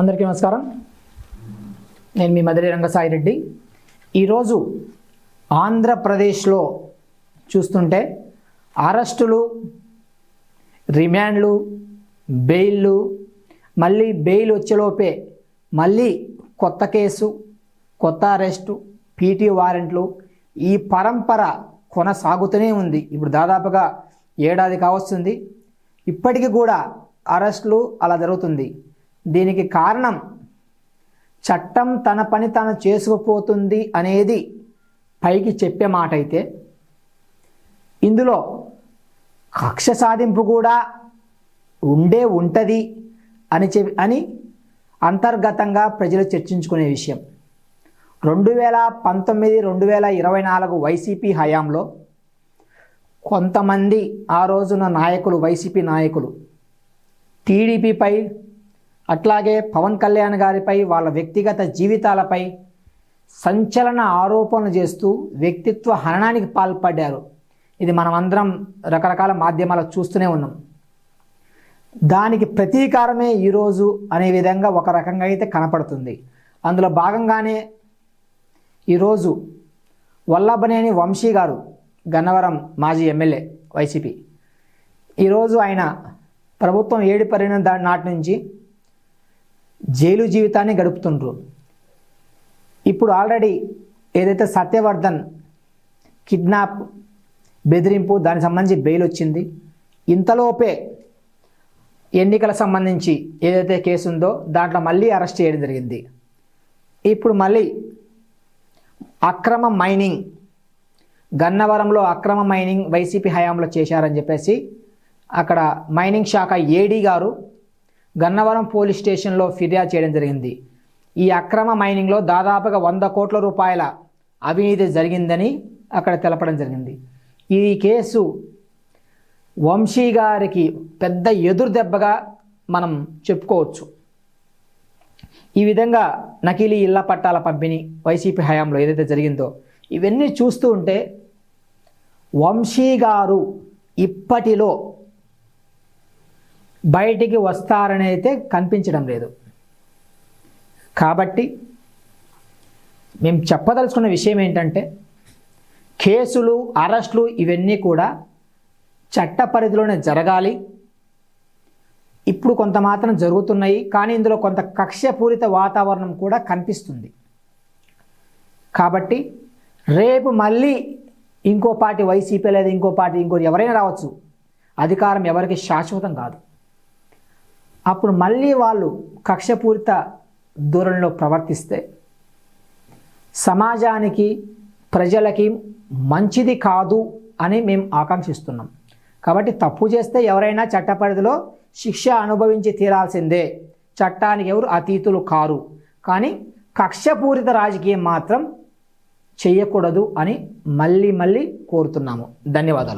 అందరికీ నమస్కారం. నేను మీ మధురి రంగసాయి రెడ్డి. ఈరోజు ఆంధ్రప్రదేశ్లో చూస్తుంటే అరెస్టులు రిమాండ్లు బెయిల్లు మళ్ళీ బెయిల్ వచ్చేలోపే మళ్ళీ కొత్త కేసు కొత్త అరెస్టు పీటీ వారెంట్లు ఈ పరంపర కొనసాగుతూనే ఉంది. ఇప్పుడు దాదాపుగా ఏడాది కావస్తుంది. ఇప్పటికీ కూడా అరెస్టులు అలా జరుగుతుంది. దీనికి కారణం చట్టం తన పని తాను చేసుకుపోతుంది అనేది పైకి చెప్పే మాట అయితే ఇందులో కక్ష సాధింపు కూడా ఉండే ఉంటుంది అని చె అని అంతర్గతంగా ప్రజలు చర్చించుకునే విషయం. రెండు వేల పంతొమ్మిది రెండు వేల ఇరవై నాలుగు వైసీపీ హయాంలో కొంతమంది ఆ రోజున నాయకులు వైసీపీ నాయకులు టీడీపీపై అట్లాగే పవన్ కళ్యాణ్ గారిపై వాళ్ళ వ్యక్తిగత జీవితాలపై సంచలన ఆరోపణలు చేస్తూ వ్యక్తిత్వ హననానికి పాల్పడ్డారు. ఇది మనమందరం రకరకాల మాధ్యమాలు చూస్తూనే ఉన్నాం. దానికి ప్రతీకారమే ఈరోజు అనే విధంగా ఒక రకంగా అయితే కనపడుతుంది. అందులో భాగంగానే ఈరోజు వల్లభనేని వంశీ గారు గన్నవరం మాజీ ఎమ్మెల్యే వైసీపీ. ఈరోజు ఆయన ప్రభుత్వం ఏడిపరిన దాని నాటి నుంచి జైలు జీవితాన్ని గడుపుతుండ్రు. ఇప్పుడు ఆల్రెడీ ఏదైతే సత్యవర్ధన్ కిడ్నాప్ బెదిరింపు దానికి సంబంధించి బెయిల్ వచ్చింది ఇంతలోపే ఎన్నికల సంబంధించి ఏదైతే కేసు ఉందో దాంట్లో మళ్ళీ అరెస్ట్ చేయడం జరిగింది. ఇప్పుడు మళ్ళీ అక్రమ మైనింగ్ గన్నవరంలో అక్రమ మైనింగ్ వైసీపీ హయాంలో చేశారని చెప్పేసి అక్కడ మైనింగ్ శాఖ ఏడీ గారు గన్నవరం పోలీస్ స్టేషన్లో ఫిర్యాదు చేయడం జరిగింది. ఈ అక్రమ మైనింగ్లో దాదాపుగా వంద కోట్ల రూపాయల అవినీతి జరిగిందని అక్కడ తెలపడం జరిగింది. ఈ కేసు వంశీ గారికి పెద్ద ఎదురు దెబ్బగా మనం చెప్పుకోవచ్చు. ఈ విధంగా నకిలీ ఇళ్ళ పట్టాల పంపిణీ వైసీపీ హయాంలో ఏదైతే జరిగిందో ఇవన్నీ చూస్తూ ఉంటే వంశీ గారు ఇప్పటిలో బయటికి వస్తారని అయితే కనిపించడం లేదు. కాబట్టి మేము చెప్పదలుచుకున్న విషయం ఏంటంటే కేసులు అరెస్టులు ఇవన్నీ కూడా చట్ట పరిధిలోనే జరగాలి. ఇప్పుడు కొంత మాత్రం జరుగుతున్నాయి కానీ ఇందులో కొంత కక్షపూరిత వాతావరణం కూడా కనిపిస్తుంది. కాబట్టి రేపు మళ్ళీ ఇంకో పార్టీ వైసీపీ లేదా ఇంకో పార్టీ ఇంకోటి ఎవరైనా రావచ్చు అధికారం ఎవరికి శాశ్వతం కాదు. అప్పుడు మళ్ళీ వాళ్ళు కక్షపూరిత ధోరణిలో ప్రవర్తిస్తే సమాజానికి ప్రజలకి మంచిది కాదు అని మేము ఆకాంక్షిస్తున్నాం. కాబట్టి తప్పు చేస్తే ఎవరైనా చట్ట పరిధిలో శిక్ష అనుభవించి తీరాల్సిందే. చట్టానికి ఎవరు అతీతులు కారు. కానీ కక్షపూరిత రాజకీయం మాత్రం చేయకూడదు అని మళ్ళీ మళ్ళీ కోరుతున్నాము. ధన్యవాదాలు.